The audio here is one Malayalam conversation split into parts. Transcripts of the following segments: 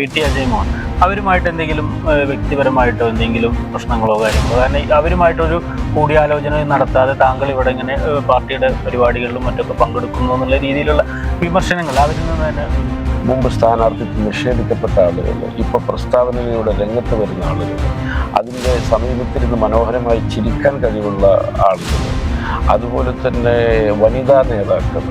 പി ടി അജയ് അവരുമായിട്ട് എന്തെങ്കിലും വ്യക്തിപരമായിട്ടോ എന്തെങ്കിലും പ്രശ്നങ്ങളോ കാര്യങ്ങളോ? കാരണം അവരുമായിട്ടൊരു കൂടിയാലോചന നടത്താതെ താങ്കൾ ഇവിടെ ഇങ്ങനെ പാർട്ടിയുടെ പരിപാടികളിലും മറ്റൊക്കെ പങ്കെടുക്കുന്നു എന്നുള്ള രീതിയിലുള്ള വിമർശനങ്ങൾ അവരിൽ നിന്ന് തന്നെ മുമ്പ് സ്ഥാനാർത്ഥിത്വം നിഷേധിക്കപ്പെട്ട ആളുകൾ ഇപ്പൊ പ്രസ്താവനയിലൂടെ രംഗത്ത് വരുന്ന ആളുകൾ അതിന്റെ സമീപത്തിരുന്ന് മനോഹരമായി ചിരിക്കാൻ കഴിവുള്ള ആളുകൾ അതുപോലെ തന്നെ വനിതാ നേതാക്കൾ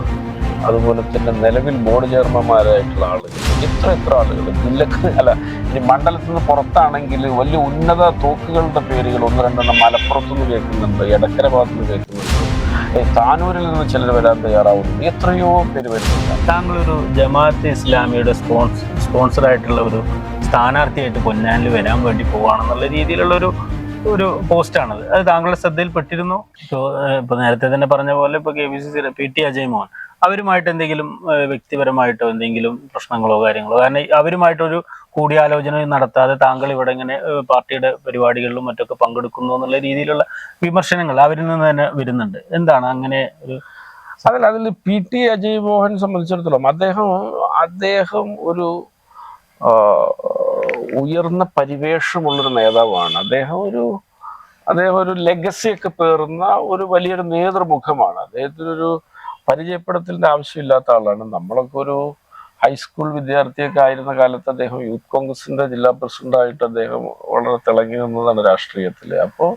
അതുപോലെ തന്നെ നിലവിൽ ബോർഡ് ചെയർമാന്മാരായിട്ടുള്ള ആളുകൾ എത്ര എത്ര ആളുകൾ. ജില്ലക്ക് അല്ല ഇനി മണ്ഡലത്തിൽ നിന്ന് പുറത്താണെങ്കിൽ വലിയ ഉന്നത തോക്കുകളുടെ പേരുകൾ ഒന്ന് രണ്ടെണ്ണം മലപ്പുറത്തു നിന്ന് കേൾക്കുന്നുണ്ട് എടക്കര ഭാഗത്തു നിന്ന് കേൾക്കുന്നുണ്ട് താനൂരിൽ നിന്ന് ചിലർ വരാൻ തയ്യാറാവുന്നു. എത്രയോ പേര് വരുന്നുണ്ട്. താങ്കൾ ഒരു ജമാഅത്ത് ഇസ്ലാമിയുടെ സ്പോൺസ് സ്പോൺസർ ആയിട്ടുള്ള ഒരു സ്ഥാനാർത്ഥിയായിട്ട് പൊന്നാനിൽ വരാൻ വേണ്ടി പോവാണെന്നുള്ള രീതിയിലുള്ള ഒരു പോസ്റ്റ് പോസ്റ്റാണത്. അത് താങ്കളുടെ ശ്രദ്ധയിൽപ്പെട്ടിരുന്നു. ഇപ്പോൾ ഇപ്പോൾ നേരത്തെ തന്നെ പറഞ്ഞ പോലെ ഇപ്പോൾ K P C C P T Ajay Mohan അവരുമായിട്ട് എന്തെങ്കിലും വ്യക്തിപരമായിട്ടോ എന്തെങ്കിലും പ്രശ്നങ്ങളോ കാര്യങ്ങളോ കാരണം അവരുമായിട്ടൊരു കൂടിയാലോചന നടത്താതെ താങ്കൾ ഇവിടെ ഇങ്ങനെ പാർട്ടിയുടെ പരിപാടികളിലും മറ്റൊക്കെ പങ്കെടുക്കുന്നു എന്നുള്ള രീതിയിലുള്ള വിമർശനങ്ങൾ അവരിൽ നിന്ന് തന്നെ വരുന്നുണ്ട്. എന്താണ് അങ്ങനെ ഒരു അതല്ല അതിൽ പി ടി അജയ് മോഹൻ സംബന്ധിച്ചിടത്തോളം അദ്ദേഹം അദ്ദേഹം ഒരു ഉയർന്ന പരിവേഷമുള്ളൊരു നേതാവാണ്. അദ്ദേഹം ഒരു അദ്ദേഹം ഒരു ലെഗസി ഒക്കെ പേറുന്ന ഒരു വലിയൊരു നേതൃമുഖമാണ്. അദ്ദേഹത്തിനൊരു പരിചയപ്പെടുത്തലിന്റെ ആവശ്യമില്ലാത്ത ആളാണ്. നമ്മളൊക്കെ ഒരു ഹൈസ്കൂൾ വിദ്യാർത്ഥിയൊക്കെ ആയിരുന്ന കാലത്ത് അദ്ദേഹം യൂത്ത് കോൺഗ്രസിന്റെ ജില്ലാ പ്രസിഡന്റായിട്ട് അദ്ദേഹം വളരെ തിളങ്ങി നിന്നതാണ് രാഷ്ട്രീയത്തിൽ അപ്പോൾ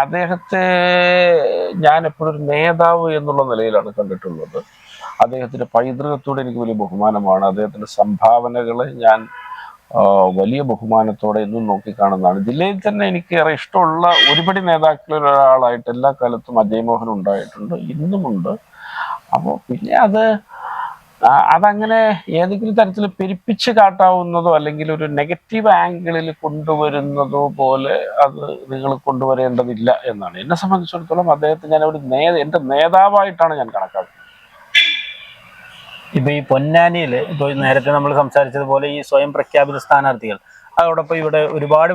അദ്ദേഹത്തെ ഞാൻ എപ്പോഴും ഒരു നേതാവ് എന്നുള്ള നിലയിലാണ് കണ്ടിട്ടുള്ളത്. അദ്ദേഹത്തിന്റെ പൈതൃകത്തോട് എനിക്ക് വലിയ ബഹുമാനമാണ്. അദ്ദേഹത്തിന്റെ സംഭാവനകളെ ഞാൻ വലിയ ബഹുമാനത്തോടെ എന്നും നോക്കിക്കാണുന്നതാണ്. ജില്ലയിൽ തന്നെ എനിക്ക് ഏറെ ഇഷ്ടമുള്ള ഒരുപടി നേതാക്കളിൽ ഒരാളായിട്ട് എല്ലാ കാലത്തും അജയ് മോഹൻ ഉണ്ടായിട്ടുണ്ട് ഇന്നുമുണ്ട്. അപ്പോൾ പിന്നെ അത് അതങ്ങനെ ഏതെങ്കിലും തരത്തിൽ പെരുപ്പിച്ച് കാട്ടാവുന്നതോ അല്ലെങ്കിൽ ഒരു നെഗറ്റീവ് ആംഗിളിൽ കൊണ്ടുവരുന്നതോ പോലെ അത് നിങ്ങൾ കൊണ്ടുവരേണ്ടതില്ല എന്നാണ്. എന്നെ സംബന്ധിച്ചിടത്തോളം അദ്ദേഹത്തെ ഞാൻ ഒരു നേ എന്റെ നേതാവായിട്ടാണ് ഞാൻ കണക്കാക്കുന്നത്. ഇപ്പൊ ഈ പൊന്നാനിയിൽ ഇപ്പൊ നേരത്തെ നമ്മൾ സംസാരിച്ചതുപോലെ ഈ സ്വയം പ്രഖ്യാപിത സ്ഥാനാർത്ഥികൾ. അതോടൊപ്പം ഇവിടെ ഒരുപാട്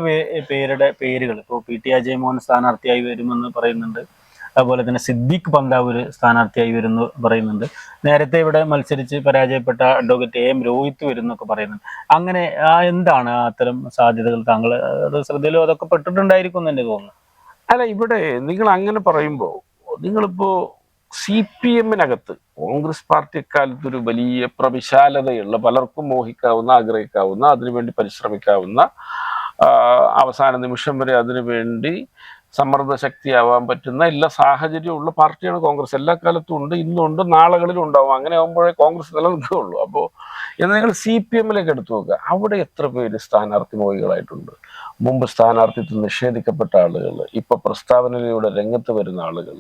പേരുടെ പേരുകൾ ഇപ്പോൾ പി ടി അജയ് മോഹൻ സ്ഥാനാർത്ഥിയായി വരുമെന്ന് പറയുന്നുണ്ട്. അതുപോലെ തന്നെ സിദ്ദിഖ് പന്താവൂർ സ്ഥാനാർത്ഥിയായി വരുന്നു പറയുന്നുണ്ട്. നേരത്തെ ഇവിടെ മത്സരിച്ച് പരാജയപ്പെട്ട അഡ്വക്കേറ്റ് എം രോഹിത് വരുന്നൊക്കെ പറയുന്നുണ്ട്. അങ്ങനെ ആ എന്താണ് അത്തരം സാധ്യതകൾ? താങ്കൾ ശ്രദ്ധയിലും അതൊക്കെ പെട്ടിട്ടുണ്ടായിരിക്കും എന്ന് തന്നെ തോന്നുന്നു. അല്ല ഇവിടെ നിങ്ങൾ അങ്ങനെ പറയുമ്പോൾ നിങ്ങളിപ്പോൾ സി പി എമ്മിനകത്ത് കോൺഗ്രസ് പാർട്ടി എക്കാലത്ത് ഒരു വലിയ പ്രവിശാലതയുള്ള പലർക്കും മോഹിക്കാവുന്ന ആഗ്രഹിക്കാവുന്ന അതിനുവേണ്ടി പരിശ്രമിക്കാവുന്ന അവസാന നിമിഷം വരെ അതിനുവേണ്ടി സമ്മർദ്ദ ശക്തിയാവാൻ പറ്റുന്ന എല്ലാ സാഹചര്യവും ഉള്ള പാർട്ടിയാണ് കോൺഗ്രസ്. എല്ലാ കാലത്തും ഉണ്ട് ഇന്നുണ്ട് നാളുകളിലും ഉണ്ടാവും. അങ്ങനെ ആകുമ്പോഴേ കോൺഗ്രസ് നിലനിൽക്കുകയുള്ളൂ. അപ്പോൾ എന്നാൽ നിങ്ങൾ സി പി എമ്മിലേക്ക് എടുത്തു നോക്കുക. അവിടെ എത്ര പേര് സ്ഥാനാർത്ഥി മോഹികളായിട്ടുണ്ട്? മുമ്പ് സ്ഥാനാർത്ഥിത്വം നിഷേധിക്കപ്പെട്ട ആളുകൾ ഇപ്പൊ പ്രസ്താവനയിലൂടെ രംഗത്ത് വരുന്ന ആളുകൾ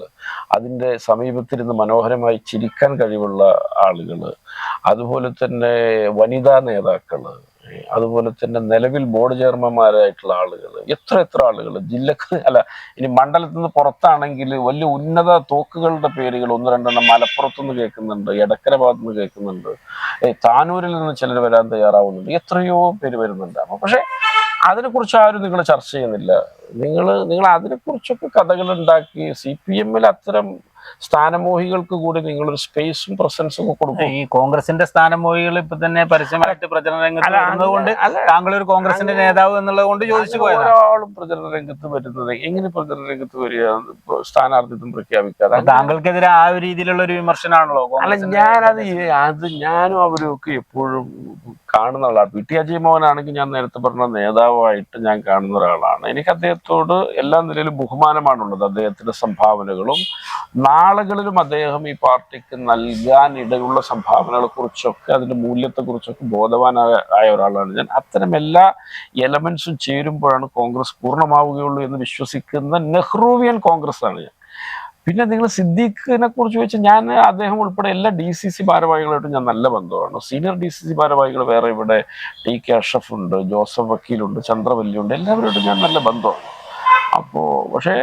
അതിന്റെ സമീപത്തിരുന്ന് മനോഹരമായി ചിരിക്കാൻ കഴിവുള്ള ആളുകൾ അതുപോലെ തന്നെ വനിതാ നേതാക്കൾ അതുപോലെ തന്നെ നിലവിൽ ബോർഡ് ചെയർമാന്മാരായിട്ടുള്ള ആളുകൾ എത്ര എത്ര ആളുകൾ ജില്ലക്ക് അല്ല ഇനി മണ്ഡലത്തിൽ നിന്ന് പുറത്താണെങ്കിൽ വലിയ ഉന്നത തോക്കുകളുടെ പേരുകൾ ഒന്ന് രണ്ടെണ്ണം മലപ്പുറത്തു നിന്ന് കേൾക്കുന്നുണ്ട് എടക്കര ഭാഗത്ത് നിന്ന് കേൾക്കുന്നുണ്ട് താനൂരിൽ നിന്ന് ചിലർ വരാൻ തയ്യാറാവുന്നുണ്ട്. എത്രയോ പേര് വരുന്നുണ്ട്. അപ്പൊ പക്ഷെ അതിനെക്കുറിച്ച് ആരും നിങ്ങൾ ചർച്ച ചെയ്യുന്നില്ല. നിങ്ങൾ നിങ്ങൾ അതിനെക്കുറിച്ചൊക്കെ കഥകൾ ഉണ്ടാക്കി സി പി എമ്മിൽ അത്തരം സ്ഥാനമോഹികൾക്ക് കൂടി നിങ്ങളൊരു സ്പേസും പ്രസൻസും ഒക്കെ കൊടുക്കും. ഈ കോൺഗ്രസിന്റെ സ്ഥാനമോഹികൾ ഇപ്പൊ തന്നെ പരസ്യമായിട്ട് പ്രചരണ രംഗത്ത് കൊണ്ട് താങ്കൾ ഒരു കോൺഗ്രസിന്റെ നേതാവ് എന്നുള്ളത് കൊണ്ട് ചോദിച്ചു ഒരാളും പ്രചരണ രംഗത്ത് വരുന്നത് എങ്ങനെ പ്രചരണ രംഗത്ത് വരിക? സ്ഥാനാർത്ഥിത്വം പ്രഖ്യാപിക്കാതെ. താങ്കൾക്കെതിരെ ആ ഒരു രീതിയിലുള്ള ഒരു വിമർശനമാണല്ലോ അല്ല ഞാനത് അത് ഞാനും അവരൊക്കെ എപ്പോഴും കാണുന്ന ആളാണ് പി ടി അജയ് മോഹനാണെങ്കിൽ ഞാൻ നേരത്തെ പറഞ്ഞ നേതാവായിട്ട് ഞാൻ കാണുന്ന ഒരാളാണ്. എനിക്ക് അദ്ദേഹത്തോട് എല്ലാ നിലയിലും ബഹുമാനമാണുള്ളത്. അദ്ദേഹത്തിന്റെ സംഭാവനകളും നാളുകളിലും അദ്ദേഹം ഈ പാർട്ടിക്ക് നൽകാൻ ഇടയുള്ള സംഭാവനകളെ കുറിച്ചൊക്കെ അതിന്റെ മൂല്യത്തെ കുറിച്ചൊക്കെ ബോധവാനായ ഒരാളാണ്. ഞാൻ അത്തരം എല്ലാ എലമെന്റ്സും ചേരുമ്പോഴാണ് കോൺഗ്രസ് പൂർണമാവുകയുള്ളൂ എന്ന് വിശ്വസിക്കുന്ന നെഹ്റുവിയൻ കോൺഗ്രസ് ആണ് ഞാൻ. പിന്നെ നിങ്ങൾ സിദ്ദീഖിനെ കുറിച്ച് വെച്ച് ഞാൻ അദ്ദേഹം ഉൾപ്പെടെ എല്ലാ ഡി സി സി ഭാരവാഹികളായിട്ടും ഞാൻ നല്ല ബന്ധമാണ് സീനിയർ ഡി സി സി ഭാരവാഹികൾ വേറെ ഇവിടെ ടി കെ അഷഫ് ഉണ്ട് ജോസഫ് വക്കീലുണ്ട് ചന്ദ്രവല്ലിയുണ്ട് എല്ലാവരോടും ഞാൻ നല്ല ബന്ധമാണ് അപ്പോ പക്ഷേ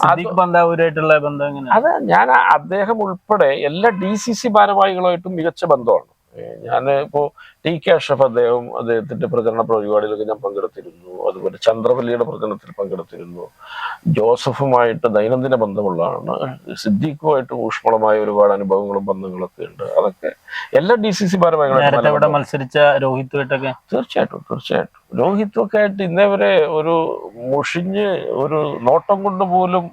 സിദ്ദീഖ് ബന്ധാവൂരായിട്ടുള്ള ബന്ധം അത് ഞാൻ അദ്ദേഹം ഉൾപ്പെടെ എല്ലാ ഡി സി സി ഭാരവാഹികളുമായിട്ടും മികച്ച ബന്ധമാണ് ഞാൻ ഇപ്പോ ടി കെ അഷ്റഫ് അദ്ദേഹം അദ്ദേഹത്തിന്റെ പ്രചരണ പരിപാടിയിലൊക്കെ ഞാൻ പങ്കെടുത്തിരുന്നു. അതുപോലെ ചന്ദ്രവല്ലിയുടെ പ്രചരണത്തിൽ പങ്കെടുത്തിരുന്നു. ജോസഫുമായിട്ട് ദൈനംദിന ബന്ധമുള്ളതാണ്. സിദ്ദീഖുമായിട്ട് ഊഷ്മളമായ ഒരുപാട് അനുഭവങ്ങളും ബന്ധങ്ങളൊക്കെ ഉണ്ട്. അതൊക്കെ എല്ലാ ഡി സി സി ഭാരവാഹികളും മത്സരിച്ച രോഹിത്തുമായിട്ടൊക്കെ? തീർച്ചയായിട്ടും തീർച്ചയായിട്ടും. രോഹിത്തുമൊക്കെ ആയിട്ട് ഇന്നേ വരെ ഒരു മുഷിഞ്ഞ് ഒരു നോട്ടം കൊണ്ട് പോലും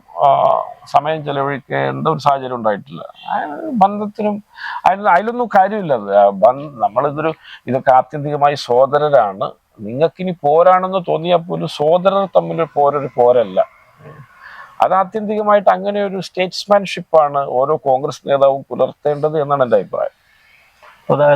സമയം ചെലവഴിക്കേണ്ട ഒരു സാഹചര്യം ഉണ്ടായിട്ടില്ല. ബന്ധത്തിനും അതിൽ അതിലൊന്നും കാര്യമില്ല. നമ്മളിതൊരു ഇതൊക്കെ ആത്യന്തികമായി സോദരരാണ് നിങ്ങൾക്കിനി പോരാണെന്ന് തോന്നിയാൽ പോലും സോദരർ തമ്മിൽ പോരൊരു പോരല്ല. അത് ആത്യന്തികമായിട്ട് അങ്ങനെ ഒരു സ്റ്റേറ്റ്സ്മാൻഷിപ്പാണ് ഓരോ കോൺഗ്രസ് നേതാവും പുലർത്തേണ്ടത് എന്നാണ് എന്റെ അഭിപ്രായം.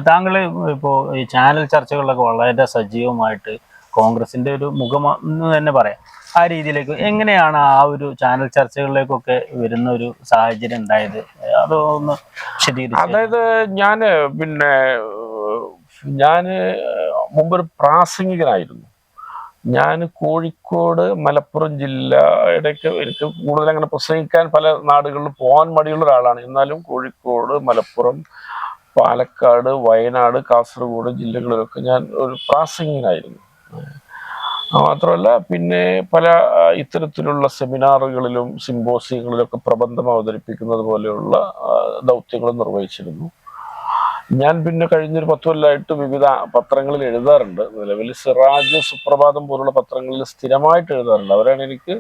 താങ്കൾ ഇപ്പോൾ ഇപ്പോ ഈ ചാനൽ ചർച്ചകളിലൊക്കെ വളരെ സജീവമായിട്ട് കോൺഗ്രസിന്റെ ഒരു മുഖം എന്ന് തന്നെ പറയാം. ആ രീതിയിലേക്ക് എങ്ങനെയാണ് ആ ഒരു ചാനൽ ചർച്ചകളിലേക്കൊക്കെ വരുന്ന ഒരു സാഹചര്യം ഉണ്ടായത്? അതൊന്ന് അതായത് ഞാൻ പിന്നെ ഞാൻ മുമ്പൊരു പ്രാസംഗികനായിരുന്നു. ഞാൻ കോഴിക്കോട് മലപ്പുറം ജില്ലയുടെയൊക്കെ എനിക്ക് കൂടുതൽ അങ്ങനെ പ്രസംഗിക്കാൻ പല നാടുകളിൽ പോകാൻ മടിയുള്ള ഒരാളാണ്. എന്നാലും കോഴിക്കോട് മലപ്പുറം പാലക്കാട് വയനാട് കാസർഗോഡ് ജില്ലകളിലൊക്കെ ഞാൻ ഒരു പ്രാസംഗികനായിരുന്നു. മാത്രമല്ല പിന്നെ പല ഇത്തരത്തിലുള്ള സെമിനാറുകളിലും സിംബോസിയങ്ങളിലൊക്കെ പ്രബന്ധം അവതരിപ്പിക്കുന്നത് പോലെയുള്ള ദൗത്യങ്ങൾ നിർവഹിച്ചിരുന്നു. ഞാൻ പിന്നെ കഴിഞ്ഞൊരു പത്ത് കൊല്ലമായിട്ട് വിവിധ പത്രങ്ങളിൽ എഴുതാറുണ്ട്. നിലവിൽ സിറാജ് സുപ്രഭാതം പോലുള്ള പത്രങ്ങളിൽ സ്ഥിരമായിട്ട് എഴുതാറുണ്ട്. അവരാണ് എനിക്ക്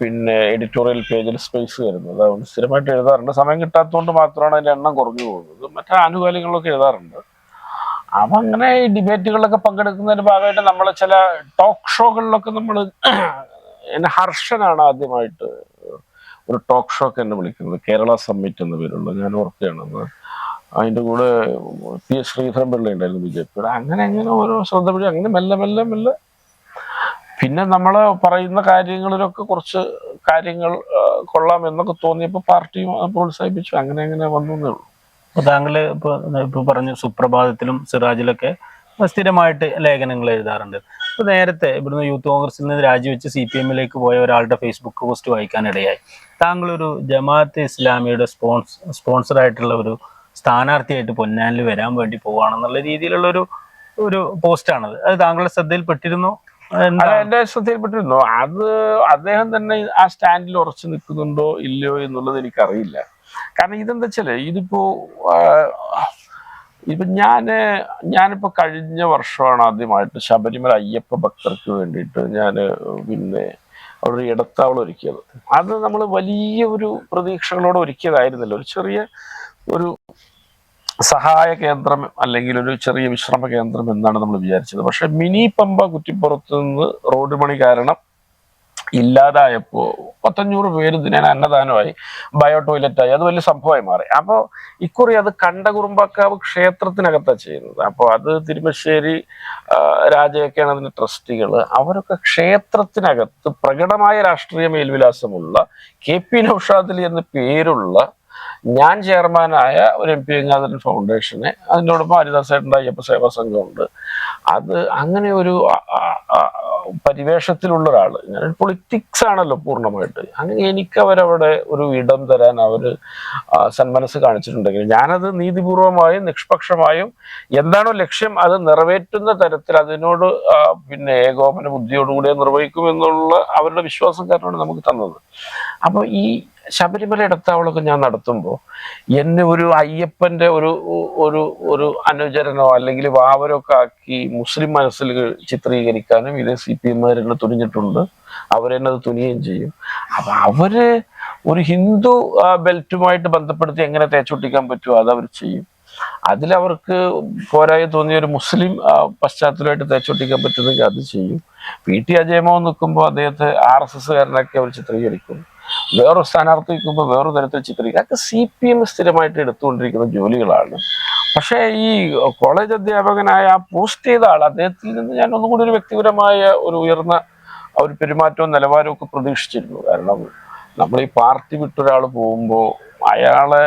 പിന്നെ എഡിറ്റോറിയൽ പേജിൽ സ്പേസ് തരുന്നത്. അതുകൊണ്ട് സ്ഥിരമായിട്ട് എഴുതാറുണ്ട്. സമയം കിട്ടാത്തതുകൊണ്ട് മാത്രമാണ് അതിന്റെ എണ്ണം കുറഞ്ഞു പോകുന്നത്. മറ്റേ ആനുകാലികളൊക്കെ എഴുതാറുണ്ട്. അപ്പൊ അങ്ങനെ ഈ ഡിബേറ്റുകളിലൊക്കെ പങ്കെടുക്കുന്നതിന്റെ ഭാഗമായിട്ട് നമ്മൾ ചില ടോക്ക് ഷോകളിലൊക്കെ നമ്മൾ എന്നെ ഹർഷനാണ് ആദ്യമായിട്ട് ഒരു ടോക്ക് ഷോക്ക് എന്നെ വിളിക്കുന്നത്. കേരള സമ്മിറ്റ് എന്ന പേരുള്ള ഞാൻ ഓർക്കുകയാണെന്ന്. അതിന്റെ കൂടെ പി എസ് ശ്രീധരൻ പിള്ള ഉണ്ടായിരുന്നു ബി ജെ പിയുടെ. അങ്ങനെ അങ്ങനെ ഓരോ ശ്രദ്ധ പിടി അങ്ങനെ മെല്ലെ മെല്ലെ മെല്ലെ. പിന്നെ നമ്മൾ പറയുന്ന കാര്യങ്ങളിലൊക്കെ കുറച്ച് കാര്യങ്ങൾ കൊള്ളാം എന്നൊക്കെ തോന്നിയപ്പോൾ പാർട്ടിയും പ്രോത്സാഹിപ്പിച്ചു. അങ്ങനെ അങ്ങനെ വന്നു എന്നേ ഉള്ളൂ. താങ്കൾ ഇപ്പൊ ഇപ്പൊ പറഞ്ഞു സുപ്രഭാതത്തിലും സിറാജിലൊക്കെ സ്ഥിരമായിട്ട് ലേഖനങ്ങൾ എഴുതാറുണ്ട്. ഇപ്പൊ നേരത്തെ ഇവിടുന്ന് യൂത്ത് കോൺഗ്രസിൽ നിന്ന് രാജിവെച്ച് സി പി എമ്മിലേക്ക് പോയ ഒരാളുടെ ഫേസ്ബുക്ക് പോസ്റ്റ് വായിക്കാനിടയായി. താങ്കൾ ഒരു ജമാഅത്ത് ഇസ്ലാമിയുടെ സ്പോൺസ് സ്പോൺസർ ആയിട്ടുള്ള ഒരു സ്ഥാനാർത്ഥിയായിട്ട് പൊന്നാനിൽ വരാൻ വേണ്ടി പോവാണെന്നുള്ള രീതിയിലുള്ള ഒരു ഒരു പോസ്റ്റാണത്. അത് താങ്കളുടെ ശ്രദ്ധയിൽപ്പെട്ടിരുന്നു? എന്റെ ശ്രദ്ധയിൽപ്പെട്ടിരുന്നു? അത് അദ്ദേഹം തന്നെ ആ സ്റ്റാൻഡിൽ ഉറച്ചു നിൽക്കുന്നുണ്ടോ ഇല്ലയോ എന്നുള്ളത് എനിക്കറിയില്ല. കാരണം ഇതെന്താ വെച്ചാൽ ഇതിപ്പോ ഇപ്പൊ ഞാൻ ഞാനിപ്പോ കഴിഞ്ഞ വർഷമാണ് ആദ്യമായിട്ട് ശബരിമല അയ്യപ്പ ഭക്തർക്ക് വേണ്ടിയിട്ട് ഞാൻ പിന്നെ അവിടെ ഇടത്താവളം ഒരുക്കിയത്. അത് നമ്മൾ വലിയ ഒരു പ്രതീക്ഷകളോടെ ഒരുക്കിയതായിരുന്നില്ല. ഒരു ചെറിയ ഒരു സഹായ കേന്ദ്രം അല്ലെങ്കിൽ ഒരു ചെറിയ വിശ്രമ കേന്ദ്രം എന്നാണ് നമ്മൾ വിചാരിച്ചത്. പക്ഷെ മിനി പമ്പ കുറ്റിപ്പുറത്ത് നിന്ന് റോഡ് പണി കാരണം ഇല്ലാതായപ്പോ പത്തഞ്ഞൂറ് പേര് ഇതിനെ അന്നദാനമായി ബയോ ടോയ്ലറ്റായി. അത് വലിയ സംഭവമായി മാറി. അപ്പോൾ ഇക്കുറി അത് കണ്ടകുറുമ്പക്കാവ് ക്ഷേത്രത്തിനകത്താണ് ചെയ്യുന്നത്. അപ്പോൾ അത് തിരുമശ്ശേരി രാജയൊക്കെയാണ് അതിന്റെ ട്രസ്റ്റികൾ അവരൊക്കെ ക്ഷേത്രത്തിനകത്ത് പ്രകടമായ രാഷ്ട്രീയ മേൽവിലാസമുള്ള കെ പി നൌഷാദലി എന്ന പേരുള്ള ഞാൻ ചെയർമാനായ ഒരു എം പി ഗംഗാധരൻ ഫൗണ്ടേഷന് അതിനോടൊപ്പം ഹരിദാസേട്ടന്റെ അയ്യപ്പ സേവാ സംഘമുണ്ട്. അത് അങ്ങനെ ഒരു പരിവേഷത്തിലുള്ള ഒരാൾ. ഞാൻ പൊളിറ്റിക്സ് ആണല്ലോ പൂർണമായിട്ട്. അങ്ങനെ എനിക്ക് അവരവിടെ ഒരു ഇടം തരാൻ അവർ സന്മനസ് കാണിച്ചിട്ടുണ്ടെങ്കിൽ ഞാനത് നീതിപൂർവമായും നിഷ്പക്ഷമായും എന്താണോ ലക്ഷ്യം അത് നിറവേറ്റുന്ന തരത്തിൽ അതിനോട് പിന്നെ ഏകോപന ബുദ്ധിയോടുകൂടി നിർവഹിക്കുമെന്നുള്ള അവരുടെ വിശ്വാസം കാരണമാണ് നമുക്ക് തന്നത്. അപ്പോൾ ഈ ശബരിമല ഇടത്താവളമൊക്കെ ഞാൻ നടത്തുമ്പോൾ എന്നെ ഒരു അയ്യപ്പന്റെ ഒരു ഒരു ഒരു അനുചരനോ അല്ലെങ്കിൽ വാവരൊക്കെ ആക്കി മുസ്ലിം മനസ്സിൽ ചിത്രീകരിക്കാനും ഇത് സി പി എമ്മാരെന്നെ തുനിഞ്ഞിട്ടുണ്ട്. അവരെന്നെ അത് തുനിയുകയും ചെയ്യും. അപ്പൊ അവർ ഒരു ഹിന്ദു ബെൽറ്റുമായിട്ട് ബന്ധപ്പെടുത്തി എങ്ങനെ തേച്ചൊട്ടിക്കാൻ പറ്റുമോ അവർ ചെയ്യും. അതിലവർക്ക് പോരായി തോന്നിയ ഒരു മുസ്ലിം പശ്ചാത്തലമായിട്ട് തേച്ചൊട്ടിക്കാൻ പറ്റുന്നെങ്കിൽ അത് ചെയ്യും. പി ടി അജയമോ നിൽക്കുമ്പോൾ അദ്ദേഹത്തെ ആർ എസ് എസ്സുകാരനൊക്കെ അവർ ചിത്രീകരിക്കും. വേറൊരു സ്ഥാനാർത്ഥി നിൽക്കുമ്പോൾ വേറൊരു തരത്തിൽ ചിത്രീകരിക്കുക അതൊക്കെ സി പി എം സ്ഥിരമായിട്ട് എടുത്തുകൊണ്ടിരിക്കുന്ന ജോലികളാണ്. പക്ഷേ ഈ കോളേജ് അധ്യാപകനായ ആ പോസ്റ്റ് ചെയ്ത ആൾ അദ്ദേഹത്തിൽ നിന്ന് ഞാൻ ഒന്നും കൂടി ഒരു വ്യക്തിപരമായ ഒരു ഉയർന്ന ഒരു പെരുമാറ്റവും നിലവാരവും ഒക്കെ പ്രതീക്ഷിച്ചിരുന്നു. കാരണം നമ്മൾ ഈ പാർട്ടി വിട്ടൊരാൾ പോകുമ്പോൾ അയാളെ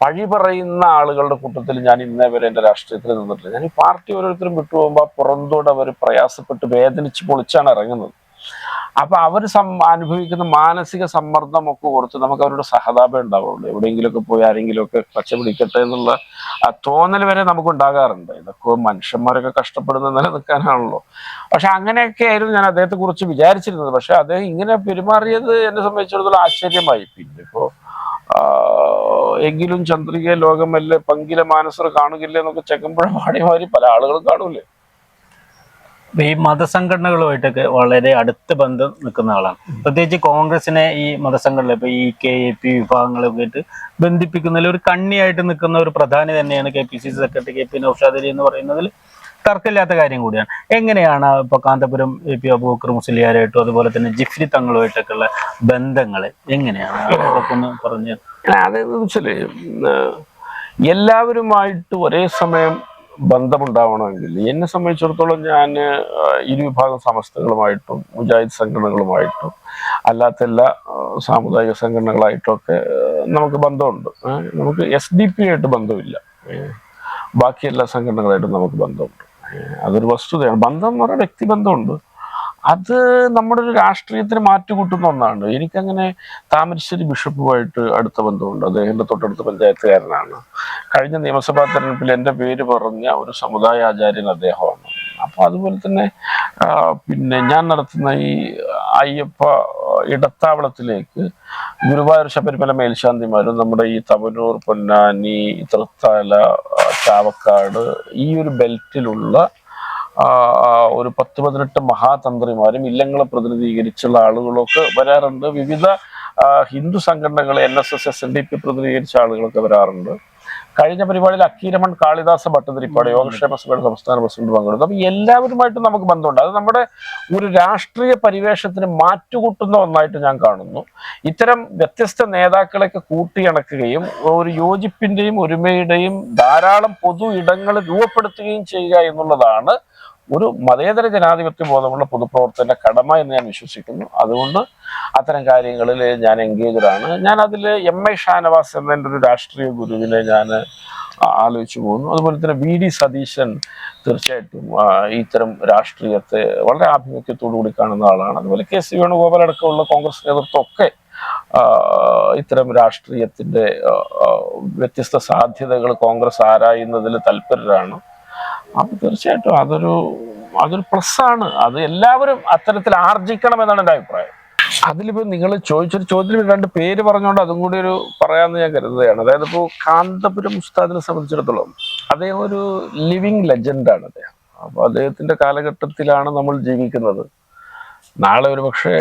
പഴി പറയുന്ന ആളുകളുടെ കൂട്ടത്തിൽ ഞാൻ ഇന്നേ വരെ എന്റെ രാഷ്ട്രീയത്തിൽ നിന്നിട്ടില്ല. ഞാൻ ഈ പാർട്ടി ഓരോരുത്തരും വിട്ടുപോകുമ്പോൾ പുറന്തോട് അവർ പ്രയാസപ്പെട്ട് വേദനിച്ച് പൊളിച്ചാണ് ഇറങ്ങുന്നത്. അപ്പൊ അവർ അനുഭവിക്കുന്ന മാനസിക സമ്മർദ്ദം ഒക്കെ കുറച്ച് നമുക്ക് അവരുടെ സഹതാപം ഉണ്ടാവുള്ളൂ. എവിടെയെങ്കിലുമൊക്കെ പോയി ആരെങ്കിലുമൊക്കെ പച്ച പിടിക്കട്ടെ എന്നുള്ള ആ തോന്നൽ വരെ നമുക്ക് ഉണ്ടാകാറുണ്ട്. ഇതൊക്കെ മനുഷ്യന്മാരൊക്കെ കഷ്ടപ്പെടുന്ന നിലനിൽക്കാനാണല്ലോ. പക്ഷെ അങ്ങനെയൊക്കെ ആയിരുന്നു ഞാൻ അദ്ദേഹത്തെ കുറിച്ച് വിചാരിച്ചിരുന്നത്. പക്ഷെ അദ്ദേഹം ഇങ്ങനെ പെരുമാറിയത് എന്നെ സംബന്ധിച്ചിടത്തോളം ആശ്ചര്യമായി. പിന്നെ ഇപ്പോ എങ്കിലും ചന്ദ്രിക ലോകമല്ലേ പങ്കിലെ മാനസർ കാണുകില്ല എന്നൊക്കെ ചെക്കുമ്പോഴ പാടിയമാതിരി പല ആളുകളും കാണൂലേ? ഈ മതസംഘടനകളുമായിട്ടൊക്കെ വളരെ അടുത്ത ബന്ധം നിൽക്കുന്ന ആളാണ്. പ്രത്യേകിച്ച് കോൺഗ്രസിനെ ഈ മതസംഘടന ഇപ്പൊ ഈ കെ എ പി വിഭാഗങ്ങളൊക്കെ ആയിട്ട് ബന്ധിപ്പിക്കുന്നതിൽ ഒരു കണ്ണിയായിട്ട് നിൽക്കുന്ന ഒരു പ്രധാനി തന്നെയാണ് K P C C secretary K P Noushadali എന്ന് പറയുന്നതിൽ തർക്കമില്ലാത്ത കാര്യം കൂടിയാണ്. എങ്ങനെയാണ് ഇപ്പൊ കാന്തപുരം എ പി അബൂബക്കർ മുസ്ലിയാരായിട്ടും അതുപോലെ തന്നെ ജിഫ്രി തങ്ങളുമായിട്ടൊക്കെ ഉള്ള ബന്ധങ്ങൾ എങ്ങനെയാണ്? ഒന്ന് പറഞ്ഞു എല്ലാവരുമായിട്ട് ഒരേ സമയം ബന്ധമുണ്ടാവണമെങ്കിൽ എന്നെ സംബന്ധിച്ചിടത്തോളം ഞാൻ ഇരുവിഭാഗം സമസ്തകളുമായിട്ടും മുജാഹിദ് സംഘടനകളുമായിട്ടും അല്ലാത്ത എല്ലാ സാമുദായിക സംഘടനകളായിട്ടും ഒക്കെ ആ, നമുക്ക് ബന്ധമുണ്ട്. നമുക്ക് എസ് ഡി പി ആയിട്ട് ബന്ധമില്ല. ബാക്കി എല്ലാ സംഘടനകളായിട്ടും നമുക്ക് ബന്ധമുണ്ട്. അതൊരു വസ്തുതയാണ്. ബന്ധം എന്ന് പറയുന്ന വ്യക്തിബന്ധമുണ്ട് അത് നമ്മുടെ ഒരു രാഷ്ട്രീയത്തിന് മാറ്റുകൂട്ടുന്ന ഒന്നാണ്. എനിക്കങ്ങനെ താമരശ്ശേരി ബിഷപ്പുമായിട്ട് അടുത്ത ബന്ധമുണ്ട്. അദ്ദേഹത്തിന്റെ തൊട്ടടുത്ത പഞ്ചായത്തുകാരനാണ്. കഴിഞ്ഞ നിയമസഭാ തെരഞ്ഞെടുപ്പിൽ എന്റെ പേര് പറഞ്ഞ ഒരു സമുദായ ആചാര്യൻ അദ്ദേഹമാണ്. അപ്പൊ അതുപോലെ തന്നെ പിന്നെ ഞാൻ നടത്തുന്ന ഈ അയ്യപ്പ ഇടത്താവളത്തിലേക്ക് ഗുരുവായൂർ ശബരിമല മേൽശാന്തിമാരും നമ്മുടെ ഈ തവനൂർ പൊന്നാനി തൃത്താല ചാവക്കാട് ഈ ഒരു ബെൽറ്റിലുള്ള ഒരു പത്ത് പതിനെട്ട് മഹാതന്ത്രിമാരും ഇല്ലങ്ങളെ പ്രതിനിധീകരിച്ചുള്ള ആളുകളൊക്കെ വരാറുണ്ട്. വിവിധ ഹിന്ദു സംഘടനകൾ N S S S N D P പ്രതിനിധീകരിച്ച ആളുകളൊക്കെ വരാറുണ്ട്. കഴിഞ്ഞ പരിപാടിയിൽ അക്കീരമൺ കാളിദാസ ഭട്ടതിരിപ്പാട് യോഗക്ഷേമ സഭയുടെ സംസ്ഥാന പ്രസിഡന്റ് പങ്കെടുത്തു. അപ്പൊ എല്ലാവരുമായിട്ടും നമുക്ക് ബന്ധമുണ്ട്. അത് നമ്മുടെ ഒരു രാഷ്ട്രീയ പരിവേഷത്തിന് മാറ്റുകൂട്ടുന്ന ഒന്നായിട്ട് ഞാൻ കാണുന്നു. ഇത്തരം വ്യത്യസ്ത നേതാക്കളെയൊക്കെ കൂട്ടിയിണക്കുകയും ഒരു യോജിപ്പിന്റെയും ഒരുമയുടെയും ധാരാളം പൊതു ഇടങ്ങൾ രൂപപ്പെടുത്തുകയും ചെയ്യുക എന്നുള്ളതാണ് ഒരു മതേതര ജനാധിപത്യ ബോധമുള്ള പൊതുപ്രവർത്തകന്റെ കടമ എന്ന് ഞാൻ വിശ്വസിക്കുന്നു. അതുകൊണ്ട് അത്തരം കാര്യങ്ങളിൽ ഞാൻ എൻഗേജഡാണ്. ഞാൻ അതിൽ എം ഐ ഷാനവാസ് എന്ന എന്റെ ഒരു രാഷ്ട്രീയ ഗുരുവിനെ ഞാൻ ആലോചിച്ചു പോകുന്നു. അതുപോലെ തന്നെ വി ഡി സതീശൻ തീർച്ചയായിട്ടും ഇത്തരം രാഷ്ട്രീയത്തെ വളരെ ആഭിമുഖ്യത്തോടു കൂടി കാണുന്ന ആളാണ്. അതുപോലെ കെ സി വേണുഗോപാൽ അടക്കമുള്ള കോൺഗ്രസ് നേതൃത്വം ഒക്കെ ഇത്തരം ആ, വ്യത്യസ്ത സാധ്യതകൾ കോൺഗ്രസ് ആരായുന്നതിൽ തൽപരരാണ്. അപ്പൊ തീർച്ചയായിട്ടും അതൊരു അതൊരു പ്ലസ് ആണ് അത് എല്ലാവരും അത്തരത്തിൽ ആർജിക്കണം എന്നാണ് എന്റെ അഭിപ്രായം. അതിലിപ്പോ നിങ്ങൾ ചോദിച്ചൊരു ചോദ്യത്തിൽ രണ്ട് പേര് പറഞ്ഞുകൊണ്ട് അതും കൂടി ഒരു പറയാമെന്ന് ഞാൻ കരുതുകയാണ്. അതായത് ഇപ്പോൾ കാന്തപുരം ഉസ്താദിനെ സംബന്ധിച്ചിടത്തോളം അദ്ദേഹം ഒരു ലിവിങ് ലെജൻഡാണ് അദ്ദേഹം. അപ്പോൾ അദ്ദേഹത്തിന്റെ കാലഘട്ടത്തിലാണ് നമ്മൾ ജീവിക്കുന്നത്. നാളെ ഒരു പക്ഷേ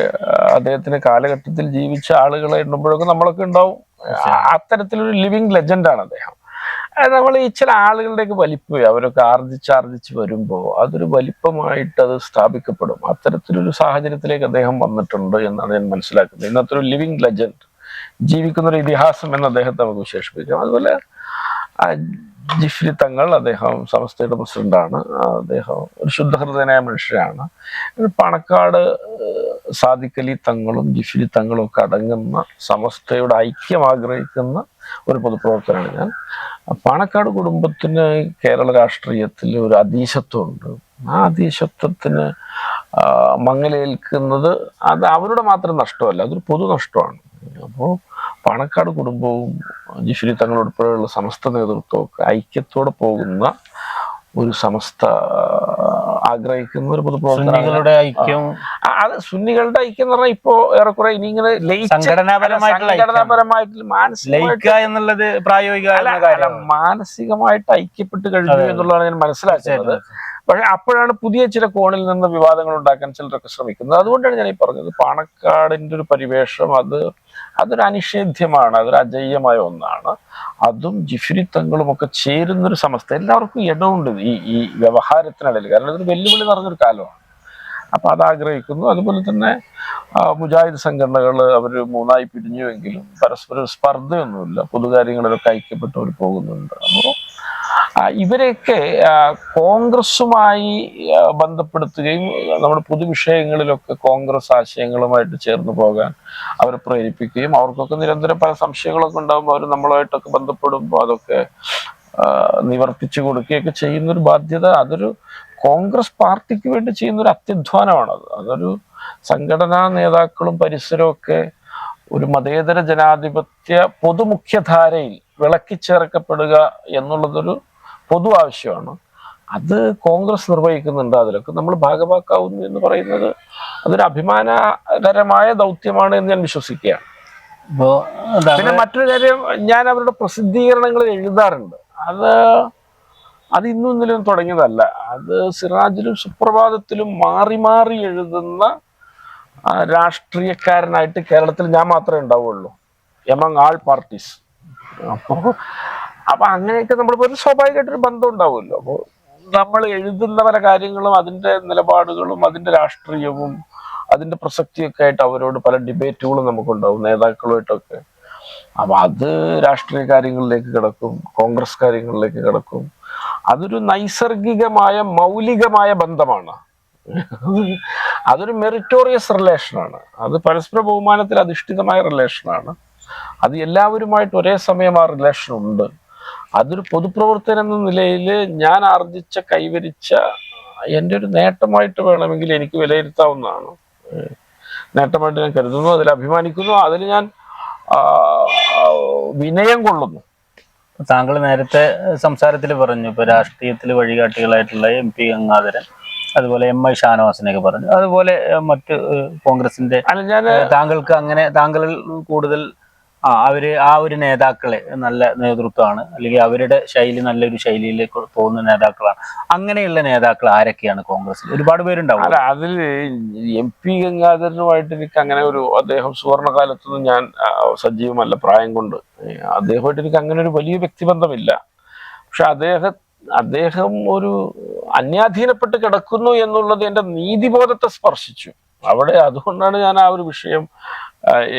അദ്ദേഹത്തിന്റെ കാലഘട്ടത്തിൽ ജീവിച്ച ആളുകളെ എണ്ണുമ്പോഴൊക്കെ നമ്മളൊക്കെ ഉണ്ടാവും. അത്തരത്തിലൊരു ലിവിങ് ലെജൻഡാണ് അദ്ദേഹം. നമ്മൾ ഈ ചില ആളുകളുടെയൊക്കെ വലിപ്പമേ അവരൊക്കെ ആർജിച്ച് ആർജിച്ച് വരുമ്പോൾ അതൊരു വലിപ്പമായിട്ട് അത് സ്ഥാപിക്കപ്പെടും. അത്തരത്തിലൊരു സാഹചര്യത്തിലേക്ക് അദ്ദേഹം വന്നിട്ടുണ്ട് എന്നാണ് ഞാൻ മനസ്സിലാക്കുന്നത്. ഇന്നത്തെ ഒരു ലിവിങ് ലെജൻഡ് ജീവിക്കുന്ന ഒരു ഇതിഹാസം എന്ന് അദ്ദേഹത്തെ നമുക്ക് വിശേഷിപ്പിക്കാം. അതുപോലെ ജിഫ്രി തങ്ങൾ അദ്ദേഹം സമസ്തയുടെ പ്രസിഡന്റാണ് അദ്ദേഹം ഒരു ശുദ്ധഹൃദയനായ മനുഷ്യരാണ് പണക്കാട് സാദിക്കലി തങ്ങളും ജിഫ്രി തങ്ങളും ഒക്കെ അടങ്ങുന്ന സമസ്തയുടെ ഐക്യം ആഗ്രഹിക്കുന്ന ഒരു പൊതുപ്രവർത്തനാണ് ഞാൻ. പാണക്കാട് കുടുംബത്തിന് കേരള രാഷ്ട്രീയത്തിൽ ഒരു അതീശത്വമുണ്ട്. ആ അതീശത്വത്തിന് മങ്ങലേൽക്കുന്നത് അത് അവരുടെ മാത്രം നഷ്ടമല്ല അതൊരു പൊതു നഷ്ടമാണ്. അപ്പോൾ പാണക്കാട് കുടുംബവും ജിഫ്രി തങ്ങളുൾപ്പെടെയുള്ള സമസ്ത നേതൃത്വമൊക്കെ ഐക്യത്തോടെ പോകുന്ന ഒരു സമസ്ത ആഗ്രഹിക്കുന്ന ഒരു പൊതുപ്രവർത്തനങ്ങളുടെ ഐക്യം. അത് സുന്നികളുടെ ഐക്യം എന്ന് പറഞ്ഞാൽ ഇപ്പോ ഏറെക്കുറെ ഇനി ഇങ്ങനെ സംഘടനാപരമായിട്ടുള്ള മാനസിക എന്നുള്ളത് പ്രായോഗിക മാനസികമായിട്ട് ഐക്യപ്പെട്ട് കഴിഞ്ഞു. എന്നുള്ളതാണ് ഞാൻ മനസ്സിലാക്കുന്നത്. പക്ഷെ അപ്പോഴാണ് പുതിയ ചില കോണിൽ നിന്ന് വിവാദങ്ങൾ ഉണ്ടാക്കാൻ ചിലരൊക്കെ ശ്രമിക്കുന്നത്. അതുകൊണ്ടാണ് ഞാൻ ഈ പറഞ്ഞത് പാണക്കാടിന്റെ ഒരു പരിവേഷം അത് അതൊരു അനിഷേധ്യമാണ് അതൊരു അജയ്യമായ ഒന്നാണ്. അതും ജിഫ്രി തങ്ങളും ഒക്കെ ചേരുന്നൊരു സമസ്ത എല്ലാവർക്കും ഇടമുണ്ട് ഈ ഈ വ്യവഹാരത്തിനിടയിൽ. കാരണം ഇതൊരു വെല്ലുവിളി നിറഞ്ഞൊരു കാലമാണ്. അപ്പൊ അത് ആഗ്രഹിക്കുന്നു അതുപോലെ തന്നെ മുജാഹിദ് സംഘടനകൾ അവർ മൂന്നായി പിരിഞ്ഞുവെങ്കിലും പരസ്പരം സ്പർദ്ധയൊന്നുമില്ല. പൊതുകാര്യങ്ങളിലൊക്കെ ഐക്യപ്പെട്ടവർ പോകുന്നുണ്ട്. അപ്പോൾ ഇവരെയൊക്കെ കോൺഗ്രസുമായി ബന്ധപ്പെടുത്തുകയും നമ്മുടെ പൊതുവിഷയങ്ങളിലൊക്കെ കോൺഗ്രസ് ആശയങ്ങളുമായിട്ട് ചേർന്ന് പോകാൻ അവരെ പ്രേരിപ്പിക്കുകയും അവർക്കൊക്കെ നിരന്തരം പല സംശയങ്ങളൊക്കെ ഉണ്ടാകുമ്പോൾ അവർ നമ്മളായിട്ടൊക്കെ ബന്ധപ്പെടുമ്പോൾ അതൊക്കെ നിവർത്തിച്ചു കൊടുക്കുകയൊക്കെ ചെയ്യുന്നൊരു ബാധ്യത. അതൊരു കോൺഗ്രസ് പാർട്ടിക്ക് വേണ്ടി ചെയ്യുന്ന ഒരു അത്യധ്വാനമാണത്. അതൊരു സംഘടനാ നേതാക്കളും പരിസരവും ഒക്കെ ഒരു മതേതര ജനാധിപത്യ പൊതുമുഖ്യധാരയിൽ വിളക്കിച്ചേർക്കപ്പെടുക എന്നുള്ളതൊരു പൊതു ആവശ്യമാണ്. അത് കോൺഗ്രസ് നിർവഹിക്കുന്നുണ്ട് അതിലൊക്കെ. നമ്മൾ ഭാഗമാക്കാവുന്നു എന്ന് പറയുന്നത് അതൊരു അഭിമാനകരമായ ദൗത്യമാണ് എന്ന് ഞാൻ വിശ്വസിക്കുകയാണ്. പിന്നെ മറ്റൊരു കാര്യം ഞാൻ അവരുടെ പ്രസിദ്ധീകരണങ്ങൾ എഴുതാറുണ്ട്. അത് അത് ഇന്നും തുടങ്ങിയതല്ല. അത് സിറാജിലും സുപ്രഭാതത്തിലും മാറി മാറി എഴുതുന്ന രാഷ്ട്രീയക്കാരനായിട്ട് കേരളത്തിൽ ഞാൻ മാത്രമേ ഉണ്ടാവുള്ളൂ. എമംഗ് ആൾ പാർട്ടീസ് അപ്പോൾ അപ്പൊ അങ്ങനെയൊക്കെ നമ്മളിപ്പോ ഒരു സ്വാഭാവികമായിട്ടൊരു ബന്ധം ഉണ്ടാവുമല്ലോ. അപ്പോൾ നമ്മൾ എഴുതുന്ന പല കാര്യങ്ങളും അതിന്റെ നിലപാടുകളും അതിന്റെ രാഷ്ട്രീയവും അതിന്റെ പ്രസക്തിയൊക്കെ ആയിട്ട് അവരോട് പല ഡിബേറ്റുകളും നമുക്കുണ്ടാവും നേതാക്കളുമായിട്ടൊക്കെ. അപ്പൊ അത് രാഷ്ട്രീയ കാര്യങ്ങളിലേക്ക് കിടക്കും കോൺഗ്രസ് കാര്യങ്ങളിലേക്ക് കിടക്കും. അതൊരു നൈസർഗികമായ മൗലികമായ ബന്ധമാണ്. അതൊരു മെറിറ്റോറിയസ് റിലേഷനാണ് അത് പരസ്പര ബഹുമാനത്തിൽ അധിഷ്ഠിതമായ റിലേഷനാണ് അത് എല്ലാവരുമായിട്ട് ഒരേ സമയം ആ റിലേഷൻ ഉണ്ട്. അതൊരു പൊതുപ്രവർത്തനം എന്ന നിലയിൽ ഞാൻ ആർജിച്ച കൈവരിച്ച എന്റെ ഒരു നേട്ടമായിട്ട് വേണമെങ്കിൽ എനിക്ക് വിലയിരുത്താവുന്നതാണ്. നേട്ടമായിട്ട് ഞാൻ കരുതുന്നു അതിൽ അഭിമാനിക്കുന്നു അതിൽ ഞാൻ വിനയം കൊള്ളുന്നു. താങ്കൾ നേരത്തെ സംസാരത്തിൽ പറഞ്ഞു ഇപ്പൊ രാഷ്ട്രീയത്തിൽ വഴികാട്ടികളായിട്ടുള്ള എം പി ഗംഗാധരൻ അതുപോലെ എം ഐ ഷാനവാസിനെയൊക്കെ പറഞ്ഞു. അതുപോലെ മറ്റ് കോൺഗ്രസിന്റെ താങ്കൾക്ക് അങ്ങനെ താങ്കളിൽ കൂടുതൽ ആ അവർ ആ ഒരു നേതാക്കളെ നല്ല നേതൃത്വമാണ്. അല്ലെങ്കിൽ അവരുടെ ശൈലി നല്ലൊരു ശൈലിയിലേക്ക് പോകുന്ന നേതാക്കളാണ്. അങ്ങനെയുള്ള നേതാക്കൾ ആരൊക്കെയാണ് കോൺഗ്രസിൽ ഒരുപാട് പേരുണ്ടാവും. അല്ല അതിൽ എം പി ഗംഗാധരനുമായിട്ട് എനിക്ക് അങ്ങനെ ഒരു അദ്ദേഹം സുവർണകാലത്തൊന്നും ഞാൻ സജീവമല്ല പ്രായം കൊണ്ട്. അദ്ദേഹമായിട്ട് എനിക്ക് അങ്ങനെ ഒരു വലിയ വ്യക്തിബന്ധമില്ല. പക്ഷെ അദ്ദേഹം അദ്ദേഹം ഒരു അന്യാധീനപ്പെട്ട് കിടക്കുന്നു എന്നുള്ളത് എന്റെ നീതിബോധത്തെ സ്പർശിച്ചു. അവിടെ അതുകൊണ്ടാണ് ഞാൻ ആ ഒരു വിഷയം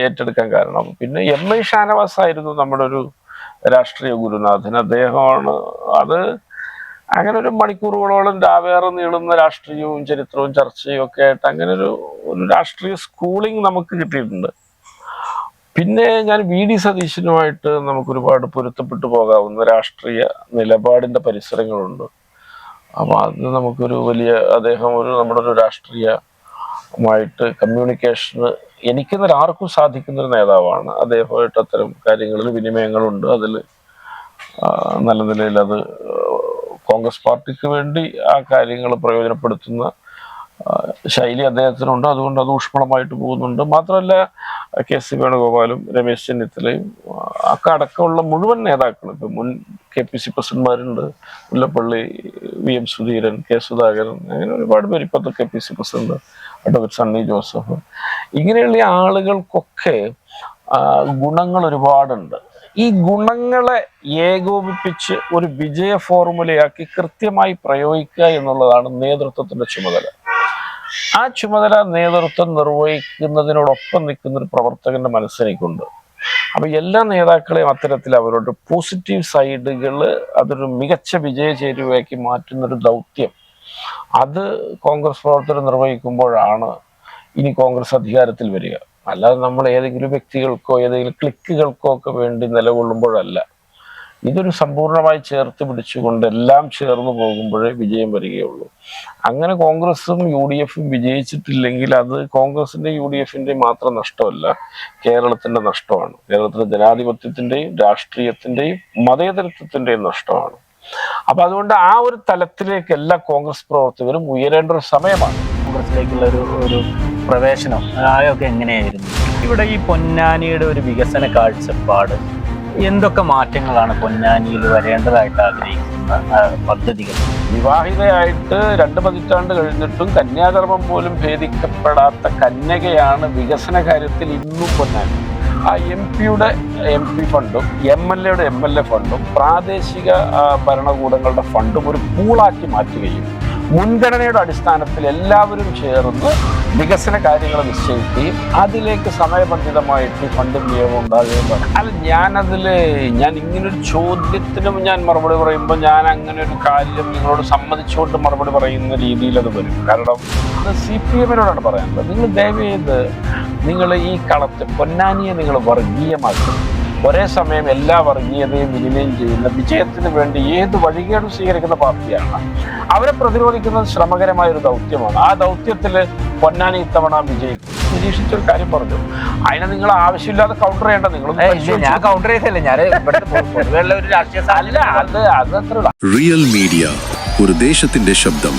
ഏറ്റെടുക്കാൻ കാരണം. പിന്നെ എം ഐ ഷാനവാസ് ആയിരുന്നു നമ്മുടെ ഒരു രാഷ്ട്രീയ ഗുരുനാഥൻ. അദ്ദേഹമാണ് അത് അങ്ങനെ ഒരു മണിക്കൂറുകളോളം രാവേറെ നീളുന്ന രാഷ്ട്രീയവും ചരിത്രവും ചർച്ചയും ഒക്കെ ആയിട്ട് അങ്ങനെ ഒരു ഒരു രാഷ്ട്രീയ സ്കൂളിംഗ് നമുക്ക് കിട്ടിയിട്ടുണ്ട്. പിന്നെ ഞാൻ വി ഡി സതീശനുമായിട്ട് നമുക്ക് ഒരുപാട് പൊരുത്തപ്പെട്ടു പോകാവുന്ന രാഷ്ട്രീയ നിലപാടിന്റെ പരിസരങ്ങളുണ്ട്. അപ്പൊ അത് നമുക്കൊരു വലിയ അദ്ദേഹം ഒരു നമ്മുടെ ഒരു രാഷ്ട്രീയമായിട്ട് കമ്മ്യൂണിക്കേഷന് എനിക്കെന്നൊരു ആർക്കും സാധിക്കുന്ന ഒരു നേതാവാണ്. അദ്ദേഹമായിട്ട് അത്തരം കാര്യങ്ങളിൽ വിനിമയങ്ങളുണ്ട്. അതിൽ നല്ല നിലയിൽ അത് കോൺഗ്രസ് പാർട്ടിക്ക് വേണ്ടി ആ കാര്യങ്ങൾ പ്രയോജനപ്പെടുത്തുന്ന ശൈലി അദ്ദേഹത്തിനുണ്ട്. അതുകൊണ്ട് അത് ഊഷ്മളമായിട്ട് പോകുന്നുണ്ട്. മാത്രമല്ല കെ സി വേണുഗോപാലും രമേശ് ചെന്നിത്തലയും ഒക്കെ അടക്കമുള്ള മുഴുവൻ നേതാക്കളും ഇപ്പം മുൻ K P C പ്രസിഡന്റ്മാരുണ്ട്. Mullappally V M Sudheeran K Sudhakaran അങ്ങനെ ഒരുപാട് പേര് ഇപ്പോഴത്തെ K P C president advocate Sunny Joseph. ഇങ്ങനെയുള്ള ആളുകൾക്കൊക്കെ ഗുണങ്ങൾ ഒരുപാടുണ്ട്. ഈ ഗുണങ്ങളെ ഏകോപിപ്പിച്ച് ഒരു വിജയ ഫോർമുലയാക്കി കൃത്യമായി പ്രയോഗിക്കുക എന്നുള്ളതാണ് നേതൃത്വത്തിന്റെ ചുമതല. ആ ചുമതല നേതൃത്വം നിർവഹിക്കുന്നതിനോടൊപ്പം നിൽക്കുന്ന ഒരു പ്രവർത്തകന്റെ മനസ്സിനേക്കുണ്ട് അപ്പൊ എല്ലാ നേതാക്കളെയും അത്തരത്തിൽ അവരുടെ പോസിറ്റീവ് സൈഡുകൾ അതൊരു മികച്ച വിജയ ചേരുവയാക്കി മാറ്റുന്ന ഒരു ദൗത്യം അത് കോൺഗ്രസ് പ്രവർത്തകർ നിർവഹിക്കുമ്പോഴാണ് ഇനി കോൺഗ്രസ് അധികാരത്തിൽ വരിക. അല്ലാതെ നമ്മൾ ഏതെങ്കിലും വ്യക്തികൾക്കോ ഏതെങ്കിലും ക്ലിക്കുകൾക്കോ ഒക്കെ വേണ്ടി നിലകൊള്ളുമ്പോഴല്ല. ഇതൊരു സമ്പൂർണമായി ചേർത്ത് പിടിച്ചുകൊണ്ട് എല്ലാം ചേർന്ന് പോകുമ്പോഴേ വിജയം വരികയുള്ളൂ. അങ്ങനെ കോൺഗ്രസും യു ഡി എഫും വിജയിച്ചിട്ടില്ലെങ്കിൽ അത് കോൺഗ്രസിന്റെ യു ഡി എഫിന്റെയും മാത്രം നഷ്ടമല്ല കേരളത്തിന്റെ നഷ്ടമാണ്. കേരളത്തിലെ ജനാധിപത്യത്തിന്റെയും രാഷ്ട്രീയത്തിന്റെയും മതേതരത്വത്തിന്റെയും നഷ്ടമാണ്. അപ്പൊ അതുകൊണ്ട് ആ ഒരു തലത്തിലേക്ക് എല്ലാ കോൺഗ്രസ് പ്രവർത്തകരും ഉയരേണ്ട ഒരു സമയമാണ്. കോൺഗ്രസിലേക്കുള്ള ഒരു ഒരു പ്രവേശനം അതൊക്കെ എങ്ങനെയായിരുന്നു? ഇവിടെ ഈ പൊന്നാനിയുടെ ഒരു വികസന കാഴ്ചപ്പാട് എന്തൊക്കെ മാറ്റങ്ങളാണ് പൊന്നാനിയിൽ വരേണ്ടതായിട്ട് ആഗ്രഹിക്കുന്ന പദ്ധതികൾ? വിവാഹിതയായിട്ട് രണ്ട് പതിറ്റാണ്ട് കഴിഞ്ഞിട്ടും കന്യാകർമ്മം പോലും ഭേദിക്കപ്പെടാത്ത കന്യകയാണ് വികസന കാര്യത്തിൽ ഇന്നും പൊന്നാനി. ആ എം പിയുടെ എം പി ഫണ്ടും എം എൽ എയുടെ എം എൽ എ ഫണ്ടും പ്രാദേശിക ഭരണകൂടങ്ങളുടെ ഫണ്ടും ഒരു പൂളാക്കി മാറ്റുകയും മുൻഗണനയുടെ അടിസ്ഥാനത്തിൽ എല്ലാവരും ചേർന്ന് വികസന കാര്യങ്ങൾ നിശ്ചയിക്കുകയും അതിലേക്ക് സമയബന്ധിതമായിട്ട് ഫണ്ടും നിയമം ഉണ്ടാകുകയും അല്ല ഞാനതിൽ ഞാൻ ഇങ്ങനൊരു ചോദ്യത്തിനും ഞാൻ മറുപടി പറയുമ്പോൾ ഞാൻ അങ്ങനെ ഒരു കാര്യം നിങ്ങളോട് സമ്മതിച്ചുകൊണ്ട് മറുപടി പറയുന്ന രീതിയിൽ അത് വരും. കാരണം അത് സി പി എമ്മിനോടാണ് പറയാനുള്ളത്. നിങ്ങൾ ദയവ് ചെയ്ത് നിങ്ങൾ ഈ കളത്തിൽ പൊന്നാനിയെ നിങ്ങൾ വർഗീയമാക്കും. ഒരേ സമയം എല്ലാ വർഗീയതയും വിനിമയം ചെയ്യുന്ന വിജയത്തിന് വേണ്ടി ഏത് വഴികേടും സ്വീകരിക്കുന്ന പാർട്ടിയാണ്. അവരെ പ്രതിരോധിക്കുന്നത് ശ്രമകരമായ ഒരു ദൗത്യമാണ്. ആ ദൗത്യത്തിൽ പൊന്നാനി ഇത്തവണ വിജയിക്കും നിരീക്ഷിച്ചൊരു കാര്യം പറഞ്ഞു. അതിനെ നിങ്ങൾ ആവശ്യമില്ലാതെ കൗണ്ടർ ചെയ്യേണ്ട നിങ്ങൾ ഇല്ല, ഞാൻ കൗണ്ടർ ചെയ്തല്ല ഞാൻ ഒരു രാഷ്ട്രീയ അല്ല അത് അത് അത്ര റിയൽ മീഡിയ ഒരു ദേശത്തിന്റെ ശബ്ദം.